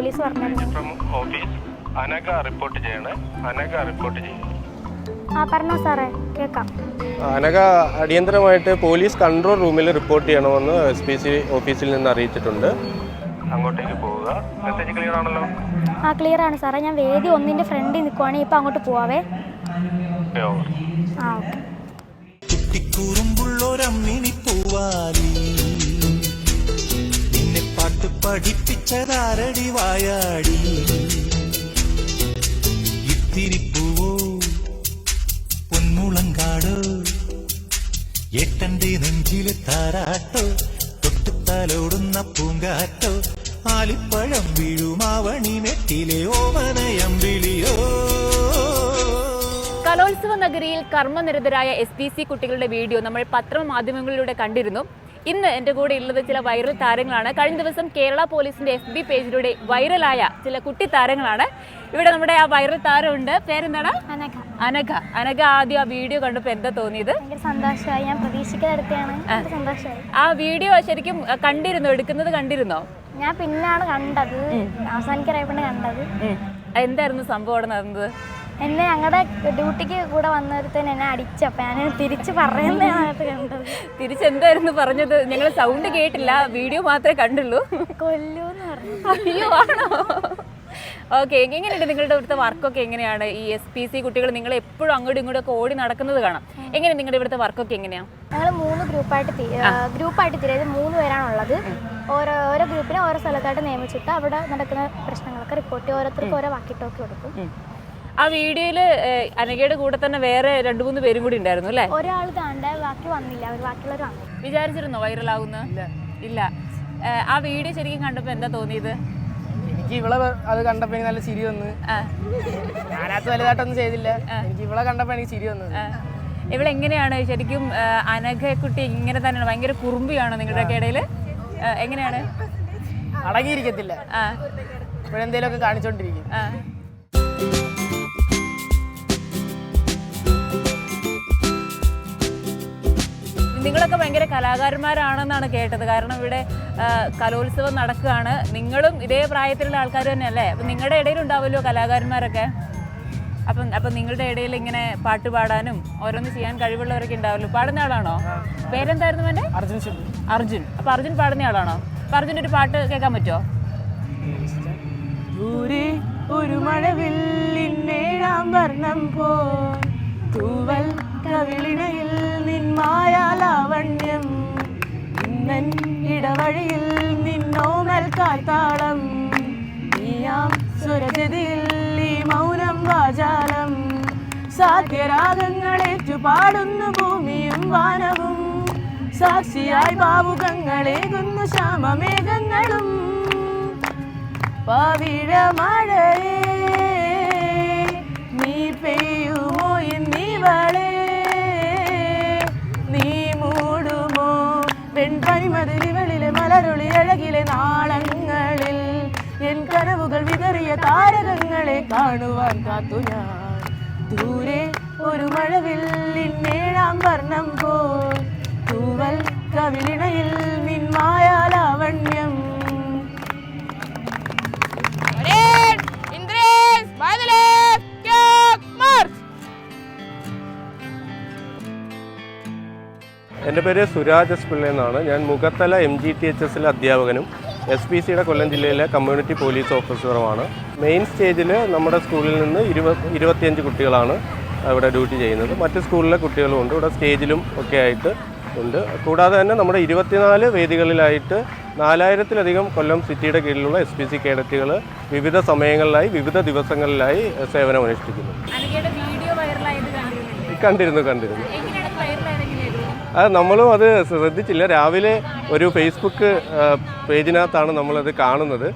Police Anagha report ചെയ്യണേ. Anagha report ചെയ്യണം ആ പറഞ്ഞോ സാറേ. കേൾക്കാം. അനഘ അടിയന്തരമായിട്ട് പോലീസ് കൺട്രോൾ റൂമിൽ റിപ്പോർട്ട് ചെയ്യണമെന്ന് എസ് പി സി ഓഫീസിൽ നിന്ന് അറിയിച്ചിട്ടുണ്ട്. അങ്ങോട്ടേക്ക് പോവുക. മെസ്സേജ് ക്ലിയർ ആണല്ലോ. ആ ക്ലിയർ ആണ് സാറേ. ഞാൻ വേദി ഒന്നിന്റെ ഫ്രണ്ടിൽ നിൽക്കുവാണെങ്കിൽ ഇപ്പം അങ്ങോട്ട് പോവാവേ. ആ ഓക്കെ. കുട്ടിക്കൂറുമ്പുള്ളൊരമ്മിണി പൂവാലി. പഠിപ്പിച്ചതാരടി വായാടി? ഇത്തിരി പൂവോ പൊന്മുളങ്കാടോ? ഏട്ടന്റെ നെഞ്ചിലെ താരാട്ടോ? തൊട്ടുത്താലോടുന്ന പൂങ്കാറ്റോ? ആലിപ്പഴം വീഴുമാവണി മെറ്റിലെ ഓമനയമ്പിളിയോ കലോത്സവ നഗരിയിൽ കർമ്മനിരതരായ എസ് പി സി കുട്ടികളുടെ വീഡിയോ നമ്മൾ പത്രമാധ്യമങ്ങളിലൂടെ കണ്ടിരുന്നു. ഇന്ന് എന്റെ കൂടെ ഉള്ളത് ചില വൈറൽ താരങ്ങളാണ്. കഴിഞ്ഞ ദിവസം കേരള പോലീസിന്റെ എഫ് ബി പേജിലൂടെ വൈറലായ ചില കുട്ടി താരങ്ങളാണ്. ഇവിടെ നമ്മുടെ ആ വൈറൽ താരമുണ്ട്. പേരെന്താണ്? അനഘ. അനഘ. അനഘ ആദ്യം ആ വീഡിയോ കണ്ടപ്പോൾ എന്താ തോന്നിയത്? സന്തോഷമായി. ഞാൻ ആ. വീഡിയോ ശരിക്കും കണ്ടിരുന്നോ? എടുക്കുന്നത് കണ്ടിരുന്നോ? ഞാൻ പിന്നാണ് കണ്ടത്. അവസാനിക്കറിയപ്പെട്ട് കണ്ടത്. എന്തായിരുന്നു സംഭവം അവിടെ നടന്നത്? എന്നെ ഞങ്ങളുടെ ഡ്യൂട്ടിക്ക് കൂടെ വന്നൊരുത്തൻ എന്നെ അടിച്ചപ്പോൾ ഞാൻ തിരിച്ച് പറയുന്നതായിട്ട് കണ്ടത്. തിരിച്ചെന്തായിരുന്നു പറഞ്ഞത്? ഞങ്ങൾ സൗണ്ട് കേട്ടില്ല. വീഡിയോ മാത്രമേ കണ്ടുള്ളൂ. കൊല്ലൂന്ന് പറഞ്ഞു. അയ്യോ ആണോ? ഓക്കെ എങ്ങനെയുണ്ട് നിങ്ങളുടെ ഇവിടുത്തെ വർക്കൊക്കെ എങ്ങനെയാണ്? ഈ എസ് പി സി കുട്ടികൾ നിങ്ങൾ എപ്പോഴും അങ്ങോട്ടും ഇങ്ങോട്ടും ഒക്കെ ഓടി നടക്കുന്നത് കാണാം. എങ്ങനെ നിങ്ങളുടെ ഇവിടുത്തെ വർക്കൊക്കെ എങ്ങനെയാ? ഞങ്ങൾ മൂന്ന് ഗ്രൂപ്പായിട്ട് ഗ്രൂപ്പായിട്ട് തിരിയത് മൂന്ന് പേരാണുള്ളത്. ഓരോ ഓരോ ഗ്രൂപ്പിനെ ഓരോ സ്ഥലത്തായിട്ട് നിയമിച്ചിട്ട് അവിടെ നടക്കുന്ന പ്രശ്നങ്ങളൊക്കെ റിപ്പോർട്ട് ചെയ്യും. ഓരോരുത്തർക്ക് ഓരോ വാക്കിട്ടൊക്കെ ടോക്കി കൊടുക്കും. ആ വീഡിയോയിൽ അനഘയുടെ കൂടെ തന്നെ വേറെ രണ്ടു മൂന്ന് പേരും കൂടി ഉണ്ടായിരുന്നു അല്ലേ? ഒരാൾ താണ്ട ബാക്കി വന്നില്ല. അവർ ബാക്കിയുള്ളവർ വന്നു. വിചാരിച്ചിരുന്നോ വൈറലാകുന്ന ഇല്ല. ആ വീഡിയോ ശരിക്കും കണ്ടപ്പോ എന്താ തോന്നിയത്? എനിക്ക് ഇവളെ അത് കണ്ടപ്പോ എനിക്ക് നല്ല ചിരി വന്ന്. ഞാനത് വലുതായിട്ടൊന്നും ചെയ്തില്ല. എനിക്ക് ഇവളെ കണ്ടപ്പോ എനിക്ക് ചിരി വന്ന്. ഇവളെങ്ങനെയാണ് ശരിക്കും അനഘക്കുട്ടി ഇങ്ങനെ തന്നെയാണ്? ഭയങ്കര കുറുമ്പിയാണോ നിങ്ങളുടെയൊക്കെ ഇടയിൽ എങ്ങനെയാണ്? അടങ്ങിയിരിക്കത്തില്ല. ആ. ഇപ്പോഴെന്തേലുമൊക്കെ കാണിച്ചോണ്ടിരിക്കും. നിങ്ങളൊക്കെ ഭയങ്കര കലാകാരന്മാരാണെന്നാണ് കേട്ടത്. കാരണം ഇവിടെ കലോത്സവം നടക്കുകയാണ്. നിങ്ങളും ഇതേ പ്രായത്തിലുള്ള ആൾക്കാർ തന്നെയല്ലേ? അപ്പം നിങ്ങളുടെ ഇടയിൽ ഉണ്ടാവുമല്ലോ കലാകാരന്മാരൊക്കെ? അപ്പം അപ്പം നിങ്ങളുടെ ഇടയിൽ ഇങ്ങനെ പാട്ട് പാടാനും ഓരോന്ന് ചെയ്യാൻ കഴിവുള്ളവരൊക്കെ ഉണ്ടാവുമല്ലോ. പാടുന്ന ആളാണോ? പേരെന്തായിരുന്നു എന്റെ അർജുൻ അർജുൻ. അപ്പം അർജുൻ പാടുന്ന ആളാണോ? അപ്പം അർജുൻ ഒരു പാട്ട് കേൾക്കാൻ പറ്റുമോ? ഒരു മഴവില്ലിൻ ഏഴാം വർണം പോ കാത്താളം നീയാം സ്വരജതിൽ ഈ മൗനം വാചാലം. സാധ്യരാഗങ്ങളേറ്റു പാടുന്നു ഭൂമിയും വാനവും. സാക്ഷിയായി ബാവുകങ്ങളേകുന്നു ശ്യാമമേഘങ്ങളും. പവിഴ മഴയേ താരകങ്ങളെ കാണുവാൻ കാത്തു ഞാൻ. ദൂരെ ഒരു മഴവിൽ മഴവില്ലിന്നേഴാം വർണം പോൽ തൂവൽ കവിളിണയിൽ നിന്മായാലാവണ്യം എന്റെ പേര് സുരാജ് എസ് പിള്ള എന്നാണ്. ഞാൻ Mukhathala M G T H എസിലെ അധ്യാപകനും എസ് പി സിയുടെ കൊല്ലം ജില്ലയിലെ കമ്മ്യൂണിറ്റി പോലീസ് ഓഫീസറുമാണ് മെയിൻ സ്റ്റേജിൽ നമ്മുടെ സ്കൂളിൽ നിന്ന് ഇരുപത് ഇരുപത്തിയഞ്ച് കുട്ടികളാണ് ഇവിടെ ഡ്യൂട്ടി ചെയ്യുന്നത്. മറ്റ് സ്കൂളിലെ കുട്ടികളും ഉണ്ട്. ഇവിടെ സ്റ്റേജിലും ഒക്കെ ആയിട്ട് ഉണ്ട്. കൂടാതെ തന്നെ നമ്മുടെ ഇരുപത്തിനാല് വേദികളിലായിട്ട് നാലായിരത്തിലധികം കൊല്ലം സിറ്റിയുടെ കീഴിലുള്ള എസ് പി സി കേഡറ്റുകൾ വിവിധ സമയങ്ങളിലായി വിവിധ ദിവസങ്ങളിലായി സേവനം അനുഷ്ഠിക്കുന്നു അനഘയുടെ വീഡിയോ വൈറലായത് കണ്ടിരുന്നില്ലേ? കണ്ടിരുന്നു കണ്ടിരുന്നു. അത് നമ്മളും അത് ശ്രദ്ധിച്ചില്ല. രാവിലെ ഒരു ഫേസ്ബുക്ക് പേജിനകത്താണ് നമ്മളത് കാണുന്നത്.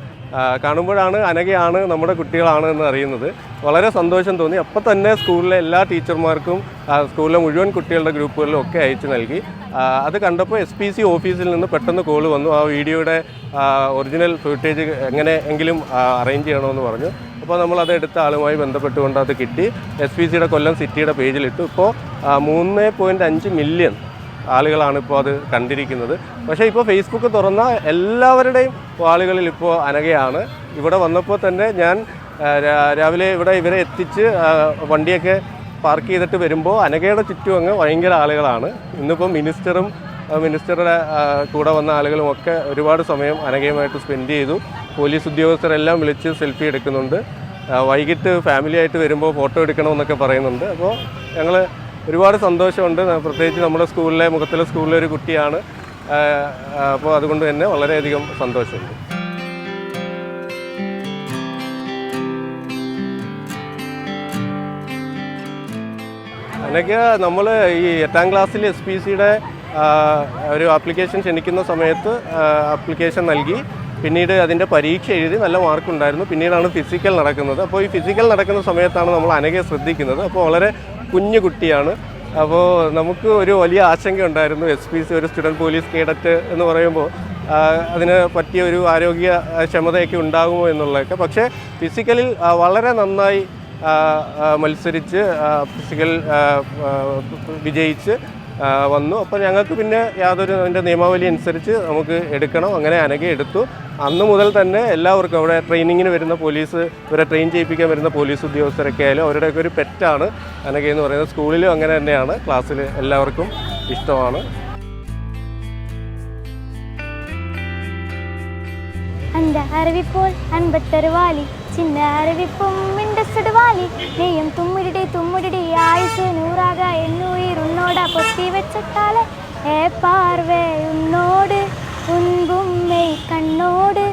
കാണുമ്പോഴാണ് അനഘയാണ് നമ്മുടെ കുട്ടികളാണ് എന്ന് അറിയുന്നത്. വളരെ സന്തോഷം തോന്നി. അപ്പോൾ തന്നെ സ്കൂളിലെ എല്ലാ ടീച്ചർമാർക്കും സ്കൂളിലെ മുഴുവൻ കുട്ടികളുടെ ഗ്രൂപ്പുകളിലും ഒക്കെ അയച്ചു നൽകി. അത് കണ്ടപ്പോൾ എസ് പി സി ഓഫീസിൽ നിന്ന് പെട്ടെന്ന് കോൾ വന്നു. ആ വീഡിയോയുടെ ഒറിജിനൽ ഫുട്ടേജ് എങ്ങനെ എങ്കിലും അറേഞ്ച് ചെയ്യണമെന്ന് പറഞ്ഞു. അപ്പോൾ നമ്മൾ അത് എടുത്ത ആളുമായി ബന്ധപ്പെട്ടുകൊണ്ട് അത് കിട്ടി. എസ് പി സിയുടെ കൊല്ലം സിറ്റിയുടെ പേജിലിട്ടു. ഇപ്പോൾ മൂന്ന് പോയിന്റ് അഞ്ച് മില്യൺ ആളുകളാണ് ഇപ്പോൾ അത് കണ്ടിരിക്കുന്നത്. പക്ഷേ ഇപ്പോൾ ഫേസ്ബുക്ക് തുറന്ന എല്ലാവരുടെയും ആളുകളിൽ ഇപ്പോൾ അനഘയാണ് ഇവിടെ വന്നപ്പോൾ തന്നെ ഞാൻ രാവിലെ ഇവിടെ ഇവരെ എത്തിച്ച് വണ്ടിയൊക്കെ പാർക്ക് ചെയ്തിട്ട് വരുമ്പോൾ അനഘയുടെ ചുറ്റും അങ്ങ് ഭയങ്കര ആളുകളാണ്. ഇന്നിപ്പോൾ മിനിസ്റ്ററും മിനിസ്റ്ററുടെ കൂടെ വന്ന ആളുകളും ഒക്കെ ഒരുപാട് സമയം അനഘയുമായിട്ട് സ്പെൻഡ് ചെയ്തു. പോലീസ് ഉദ്യോഗസ്ഥരെല്ലാം വിളിച്ച് സെൽഫി എടുക്കുന്നുണ്ട്. വൈകിട്ട് ഫാമിലിയായിട്ട് വരുമ്പോൾ ഫോട്ടോ എടുക്കണമെന്നൊക്കെ പറയുന്നുണ്ട്. അപ്പോൾ ഞങ്ങൾ ഒരുപാട് സന്തോഷമുണ്ട്. പ്രത്യേകിച്ച് നമ്മുടെ സ്കൂളിലെ മുഖത്തിലെ സ്കൂളിലെ ഒരു കുട്ടിയാണ്. അപ്പോൾ അതുകൊണ്ട് തന്നെ വളരെയധികം സന്തോഷമുണ്ട്. അങ്ങനെയൊക്കെ നമ്മൾ ഈ എട്ടാം ക്ലാസ്സിൽ എസ് പി സിയുടെ ഒരു ആപ്ലിക്കേഷൻ ക്ഷണിക്കുന്ന സമയത്ത് ആപ്ലിക്കേഷൻ നൽകി. പിന്നീട് അതിന്റെ പരീക്ഷ എഴുതി നല്ല മാർക്ക് മാർക്കുണ്ടായിരുന്നു. പിന്നീടാണ് ഫിസിക്കൽ നടക്കുന്നത്. അപ്പോൾ ഈ ഫിസിക്കൽ നടക്കുന്ന സമയത്താണ് നമ്മൾ അനഘയെ ശ്രദ്ധിക്കുന്നത്. അപ്പോൾ വളരെ കുഞ്ഞു കുട്ടിയാണ്. അപ്പോൾ നമുക്ക് ഒരു വലിയ ആശങ്ക ഉണ്ടായിരുന്നു. എസ് പി സി ഒരു സ്റ്റുഡന്റ് പോലീസ് കേഡറ്റ് എന്ന് പറയുമ്പോൾ അതിന് പറ്റിയ ഒരു ആരോഗ്യ ക്ഷമതയൊക്കെ ഉണ്ടാകുമോ എന്നുള്ളതൊക്കെ. പക്ഷേ ഫിസിക്കലിൽ വളരെ നന്നായി മത്സരിച്ച് ഫിസിക്കൽ വിജയിച്ച് വന്നു. അപ്പോൾ ഞങ്ങൾക്ക് പിന്നെ യാതൊരു അതിന്റെ നിയമാവലി അനുസരിച്ച് നമുക്ക് എടുക്കണം. അങ്ങനെ അനകെ എടുത്തു. അന്ന് മുതൽ തന്നെ എല്ലാവർക്കും അവിടെ ട്രെയിനിങ്ങിന് വരുന്ന പോലീസ് ഇവരെ ട്രെയിൻ ചെയ്യിപ്പിക്കാൻ വരുന്ന പോലീസ് ഉദ്യോഗസ്ഥരൊക്കെ ആയാലും അവരുടെയൊക്കെ ഒരു പെറ്റാണ് അനകെ എന്ന് പറയുന്നത്. സ്കൂളിലും അങ്ങനെ തന്നെയാണ്. ക്ലാസ്സിൽ എല്ലാവർക്കും ഇഷ്ടമാണ്. എന്റെ അറിവിപ്പോൾ അൻപത്തൊരു വാലി. ചിന്നാരവിപ്പുമ്മിന്റെ സുടുവാലി നെയ്യും തുമ്മുരുടെ ആയുസ് നൂറാക എന്നുയിറുന്നോട പൊത്തി വെച്ചിട്ടാലെ ഏ പാർവേ ഉന്നോട് ഉൻപുമ്മൈ കണ്ണോട്.